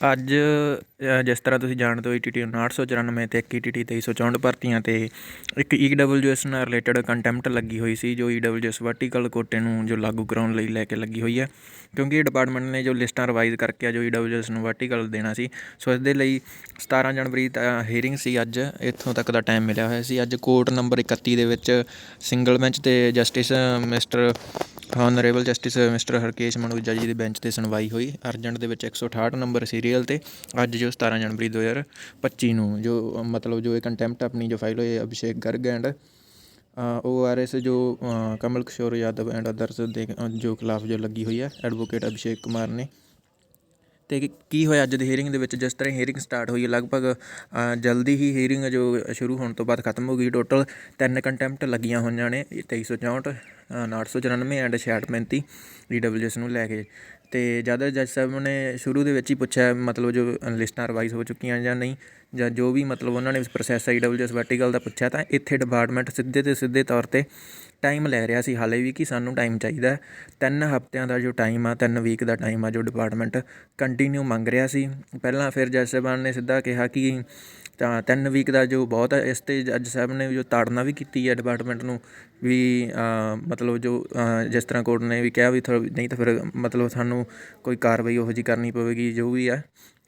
ਅੱਜ ਜਿਸ ਤਰ੍ਹਾਂ ਤੁਸੀਂ ਜਾਣਦੇ ਹੋ ਈਟੀਟੀ 994 ਤੇ ਇੱਕ ਈਟੀਟੀ 2364 ਭਰਤੀਆਂ ਤੇ ਇੱਕ ਈਡਬਲਯੂਐਸ ਨਾਲ ਰਿਲੇਟਡ ਕੰਟੈਂਪਟ ਲੱਗੀ ਹੋਈ ਸੀ, ਜੋ ਈਡਬਲਯੂਐਸ ਵਰਟੀਕਲ ਕੋਟੇ ਨੂੰ ਜੋ ਲਾਗੂ ਕਰਾਉਣ ਲਈ ਲੈ ਕੇ ਲੱਗੀ ਹੋਈ ਹੈ। ਕਿਉਂਕਿ ਡਿਪਾਰਟਮੈਂਟ ਨੇ ਜੋ ਲਿਸਟਾਂ ਰਿਵਾਈਜ਼ ਕਰਕੇ ਆ, ਜੋ ਈਡਬਲਯੂਐਸ ਨੂੰ ਵਰਟੀਕਲ ਦੇਣਾ ਸੀ, ਸੋ ਇਸ ਦੇ ਲਈ 17 ਜਨਵਰੀ ਦਾ ਹੀਅਰਿੰਗ ਸੀ ਅੱਜ, ਇੱਥੋਂ ਤੱਕ ਦਾ ਟਾਈਮ ਮਿਲਿਆ ਹੋਇਆ ਸੀ। ਅੱਜ ਕੋਰਟ ਨੰਬਰ 31 ਦੇ ਵਿੱਚ ਸਿੰਗਲ ਬੈਂਚ ਤੇ justice mister honourable justice mister Harkesh Manuja ji ਦੀ ਬੈਂਚ ਤੇ ਸੁਣਵਾਈ ਹੋਈ। ਅਰਜੈਂਟ ਦੇ ਵਿੱਚ 168 ਨੰਬਰ ਸੀਰੀਅਲ ਤੇ ਅੱਜ ਜੋ 17 ਜਨਵਰੀ 2025 ਨੂੰ ਜੋ ਮਤਲਬ ਜੋ ਇਹ ਕੰਟੈਂਪਟ ਆਪਣੀ ਜੋ ਫਾਈਲ ਹੋਈ ਅਭਿਸ਼ੇਕ ਗਰਗ ਐਂਡ ਉਹ ਆਰ ਐਸ ਜੋ ਕਮਲ ਕਿਸ਼ੋਰ ਯਾਦਵ ਐਂਡ ਅਦਰਸ ਦੇ ਜੋ ਖਿਲਾਫ ਜੋ ਲੱਗੀ ਹੋਈ ਹੈ ਐਡਵੋਕੇਟ ਅਭਿਸ਼ੇਕ ਕੁਮਾਰ ਨੇ। ਤੇ ਕੀ- ਕੀ ਹੋਇਆ ਅੱਜ ਦੀ ਹੀਅਰਿੰਗ ਦੇ ਵਿੱਚ? ਜਿਸ ਤਰ੍ਹਾਂ ਹੀਅਰਿੰਗ ਸਟਾਰਟ ਹੋਈ ਹੈ ਲਗਭਗ ਜਲਦੀ ਹੀ ਹੀਅਰਿੰਗ ਜੋ ਸ਼ੁਰੂ ਹੋਣ ਤੋਂ ਬਾਅਦ ਖਤਮ ਹੋ ਗਈ। ਟੋਟਲ ਤਿੰਨ ਕੰਟੈਂਪਟ ਲੱਗੀਆਂ ਹੋਈਆਂ ਨੇ 2364 ਅ, 994 ਐਂਡ 6635 ਈਡਬਲਯੂਐਸ ਨੂੰ ਲੈ ਕੇ। ਤੇ ਜਦ ਜੱਜ ਸਾਹਿਬ ਨੇ ਸ਼ੁਰੂ ਦੇ ਵਿੱਚ ਹੀ ਪੁੱਛਿਆ, ਮਤਲਬ ਜੋ ਲਿਸਟਾਂ ਰਿਵਾਈਜ਼ ਹੋ ਚੁੱਕੀਆਂ ਜਾਂ ਨਹੀਂ, ਜਾਂ ਜੋ ਵੀ ਮਤਲਬ ਉਹਨਾਂ ਨੇ ਪ੍ਰੋਸੈਸ ਈਡਬਲਯੂਐਸ ਵਰਟੀਕਲ ਦਾ ਪੁੱਛਿਆ, ਤਾਂ ਇੱਥੇ ਡਿਪਾਰਟਮੈਂਟ ਸਿੱਧੇ ਤੇ ਸਿੱਧੇ ਤੌਰ ਤੇ ਟਾਈਮ ਲੈ ਰਿਹਾ ਸੀ। ਹਾਲੇ ਵੀ ਕਿ ਸਾਨੂੰ ਟਾਈਮ ਚਾਹੀਦਾ ਤਿੰਨ ਹਫ਼ਤਿਆਂ ਦਾ ਜੋ ਟਾਈਮ ਆ, ਤਿੰਨ ਵੀਕ ਦਾ ਟਾਈਮ ਆ ਜੋ ਡਿਪਾਰਟਮੈਂਟ ਕੰਟੀਨਿਊ ਮੰਗ ਰਿਹਾ ਸੀ। ਪਹਿਲਾਂ ਫਿਰ ਜੱਜ ਸਾਹਿਬਾਨ ਨੇ ਸਿੱਧਾ ਕਿਹਾ ਕਿ ਤਾਂ ਤਿੰਨ ਵੀਕ ਦਾ ਜੋ ਬਹੁਤ ਹੈ ਇਸ ਤੇ ਜੱਜ ਸਾਹਿਬ ਨੇ ਜੋ ਤਾੜਨਾ ਵੀ ਕੀਤੀ ਹੈ ਡਿਪਾਰਟਮੈਂਟ ਨੂੰ, ਵੀ ਮਤਲਬ ਜੋ ਜਿਸ ਤਰ੍ਹਾਂ ਕੋਰਟ ਨੇ ਵੀ ਕਿਹਾ ਵੀ ਥੋੜ੍ਹਾ- ਨਹੀਂ ਤਾਂ ਫਿਰ ਮਤਲਬ ਸਾਨੂੰ ਕੋਈ ਕਾਰਵਾਈ ਉਹੋ ਜਿਹੀ ਕਰਨੀ ਪਵੇਗੀ, ਜੋ ਵੀ ਹੈ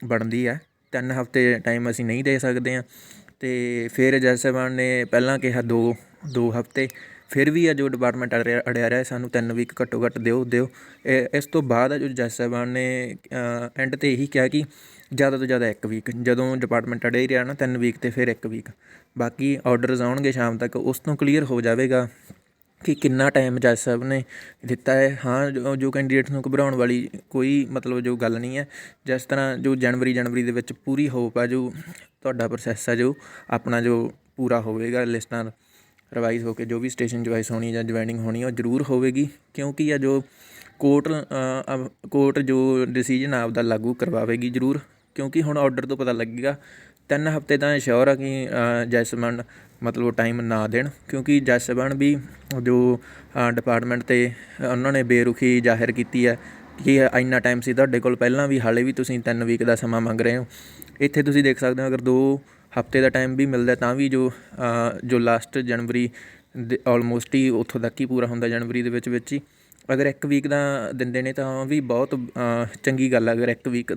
ਬਣਦੀ ਹੈ ਤਿੰਨ ਹਫ਼ਤੇ ਟਾਈਮ ਅਸੀਂ ਨਹੀਂ ਦੇ ਸਕਦੇ ਹਾਂ। ਅਤੇ ਫਿਰ ਜੱਜ ਸਾਹਿਬਾਨ ਨੇ ਪਹਿਲਾਂ ਕਿਹਾ ਦੋ ਦੋ ਹਫ਼ਤੇ, ਫਿਰ ਵੀ ਆ ਜੋ ਡਿਪਾਰਟਮੈਂਟ ਅੜਿਆ ਅੜਿਆ ਰਿਹਾ, ਸਾਨੂੰ ਤਿੰਨ ਵੀਕ ਘੱਟੋ ਘੱਟ ਦਿਓ ਦਿਓ। ਇਹ- ਇਸ ਤੋਂ ਬਾਅਦ ਆ ਜੋ ਜੱਜ ਸਾਹਿਬਾਨ ਨੇ ਐਂਡ ਤੇ ਇਹੀ ਕਿਹਾ ਕਿ ਜ਼ਿਆਦਾ ਤੋਂ ਜ਼ਿਆਦਾ ਇੱਕ ਵੀਕ ਜਦੋਂ ਡਿਪਾਰਟਮੈਂਟ ਅੜਿਆ ਹੀ ਰਿਹਾ ਨਾ, ਤਿੰਨ ਵੀਕ ਤੇ ਫਿਰ ਇੱਕ ਵੀਕ ਬਾਕੀ ਆਰਡਰਸ ਆਉਣਗੇ ਸ਼ਾਮ ਤੱਕ, ਉਸ ਤੋਂ ਕਲੀਅਰ ਹੋ ਜਾਵੇਗਾ ਕਿ ਕਿੰਨਾ ਟਾਈਮ ਜੱਜ ਸਾਹਿਬ ਨੇ ਦਿੱਤਾ ਹੈ। ਹਾਂ, ਜੋ- ਕੈਂਡੀਡੇਟਸ ਨੂੰ ਘਬਰਾਉਣ ਵਾਲੀ ਕੋਈ ਮਤਲਬ ਜੋ ਗੱਲ ਨਹੀਂ ਹੈ, ਜਿਸ ਤਰ੍ਹਾਂ ਜੋ ਜਨਵਰੀ ਜਨਵਰੀ ਦੇ ਵਿੱਚ ਪੂਰੀ ਹੋਪ ਆ ਜੋ ਤੁਹਾਡਾ ਪ੍ਰੋਸੈਸ ਆ ਜੋ, ਆਪਣਾ ਜੋ ਪੂਰਾ ਹੋਵੇਗਾ ਲਿਸਟਾਂ ਰਿਵਾਈਜ਼ ਹੋ ਕੇ ਜੋ ਵੀ ਸਟੇਸ਼ਨ ਜੁਆਇਸ ਹੋਣੀ ਜਾਂ ਜੁਆਇਨਿੰਗ ਹੋਣੀ ਉਹ ਜ਼ਰੂਰ ਹੋਵੇਗੀ ਕਿਉਂਕਿ ਆ ਜੋ ਕੋਰਟ ਕੋਰਟ ਜੋ ਡਿਸੀਜਨ ਆਪਦਾ ਲਾਗੂ ਕਰਵਾਵੇਗੀ ਜ਼ਰੂਰ ਕਿਉਂਕਿ ਹੁਣ ਆਰਡਰ ਤੋਂ ਪਤਾ ਲੱਗੇਗਾ ਤਿੰਨ ਹਫ਼ਤੇ ਤਾਂ ਸ਼ੋਰ ਆ ਕਿ ਅ, ਮਤਲਬ ਟਾਈਮ ਨਾ ਦੇਣ ਕਿਉਂਕਿ ਜੱਜ ਵੀ ਜੋ ਡਿਪਾਰਟਮੈਂਟ ਤੇ ਉਹਨਾਂ ਨੇ ਬੇਰੁਖੀ ਜ਼ਾਹਿਰ ਕੀਤੀ ਹੈ ਕਿ ਇੰਨਾ ਟਾਈਮ ਸੀ ਤੁਹਾਡੇ ਕੋਲ ਪਹਿਲਾਂ ਵੀ ਹਾਲੇ ਵੀ ਤੁਸੀਂ ਤਿੰਨ ਵੀਕ ਦਾ ਸਮਾਂ ਮੰਗ ਰਹੇ ਹੋ। ਇੱਥੇ ਤੁਸੀਂ ਦੇਖ ਸਕਦੇ ਹੋ ਅਗਰ ਦੋ ਹਫ਼ਤੇ ਦਾ ਟਾਈਮ ਵੀ ਮਿਲਦਾ ਤਾਂ ਵੀ ਜੋ ਜੋ ਲਾਸਟ ਜਨਵਰੀ ਦੇ ਆਲਮੋਸਟ ਹੀ ਉੱਥੋਂ ਤੱਕ ਹੀ ਪੂਰਾ ਹੁੰਦਾ ਜਨਵਰੀ ਦੇ ਵਿੱਚ ਵਿੱਚ ਹੀ। ਅਗਰ ਇੱਕ ਵੀਕ ਦਾ ਦਿੰਦੇ ਨੇ ਤਾਂ ਵੀ ਬਹੁਤ ਚੰਗੀ ਗੱਲ ਹੈ ਅਗਰ ਇੱਕ ਵੀਕ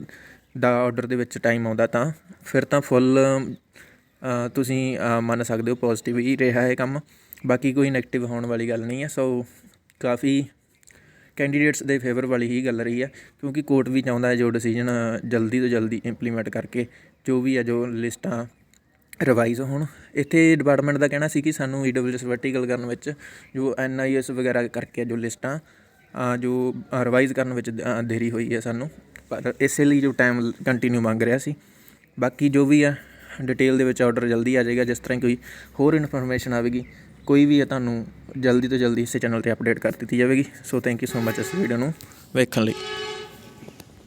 ਦਾ ਆਰਡਰ ਦੇ ਵਿੱਚ ਟਾਈਮ ਆਉਂਦਾ ਤਾਂ। ਫਿਰ ਤਾਂ ਫੁੱਲ ਤੁਸੀਂ ਮੰਨ ਸਕਦੇ ਹੋ ਪੋਜ਼ਿਟਿਵ ਹੀ ਰਿਹਾ ਹੈ ਕੰਮ। ਬਾਕੀ ਕੋਈ ਨੈਗੇਟਿਵ ਹੋਣ ਵਾਲੀ ਗੱਲ ਨਹੀਂ ਹੈ ਸੋ ਕਾਫੀ ਕੈਂਡੀਡੇਟਸ ਦੇ ਫੇਵਰ ਵਾਲੀ ਹੀ ਗੱਲ ਰਹੀ ਹੈ ਕਿਉਂਕਿ ਕੋਰਟ ਵੀ ਚਾਹੁੰਦਾ ਹੈ ਜੋ ਡਿਸੀਜਨ ਜਲਦੀ ਤੋਂ ਜਲਦੀ ਇੰਪਲੀਮੈਂਟ ਕਰਕੇ, ਜੋ ਵੀ ਹੈ ਜੋ ਲਿਸਟਾਂ ਰਿਵਾਈਜ਼ ਹੋਣ। ਇੱਥੇ ਡਿਪਾਰਟਮੈਂਟ ਦਾ ਕਹਿਣਾ ਸੀ ਕਿ ਸਾਨੂੰ ਈਡਬਲਯੂਐਸ ਵਰਟੀਕਲ ਕਰਨ ਵਿੱਚ, ਜੋ ਐਨਆਈਐਸ ਵਗੈਰਾ ਕਰਕੇ ਜੋ ਲਿਸਟਾਂ ਜੋ ਰਿਵਾਈਜ਼ ਕਰਨ ਵਿੱਚ ਦੇਰੀ ਹੋਈ ਹੈ ਸਾਨੂੰ। ਪਰ ਇਸੇ ਲਈ ਜੋ ਟਾਈਮ ਕੰਟੀਨਿਊ ਮੰਗ ਰਿਹਾ ਸੀ। ਬਾਕੀ ਜੋ ਵੀ ਆ ਡਿਟੇਲ ਦੇ ਵਿੱਚ ਆਰਡਰ ਜਲਦੀ ਆ ਜਾਏਗਾ, ਜਿਸ ਤਰ੍ਹਾਂ ਕੋਈ ਹੋਰ ਇਨਫੋਰਮੇਸ਼ਨ ਆਵੇਗੀ, ਕੋਈ ਵੀ ਹੈ ਤੁਹਾਨੂੰ ਜਲਦੀ ਤੋਂ ਜਲਦੀ ਇਸੇ ਚੈਨਲ ਤੇ ਅਪਡੇਟ ਕਰ ਦਿੱਤੀ ਜਾਵੇਗੀ। So thank you so much ਇਸ ਵੀਡੀਓ ਨੂੰ ਵੇਖਣ ਲਈ।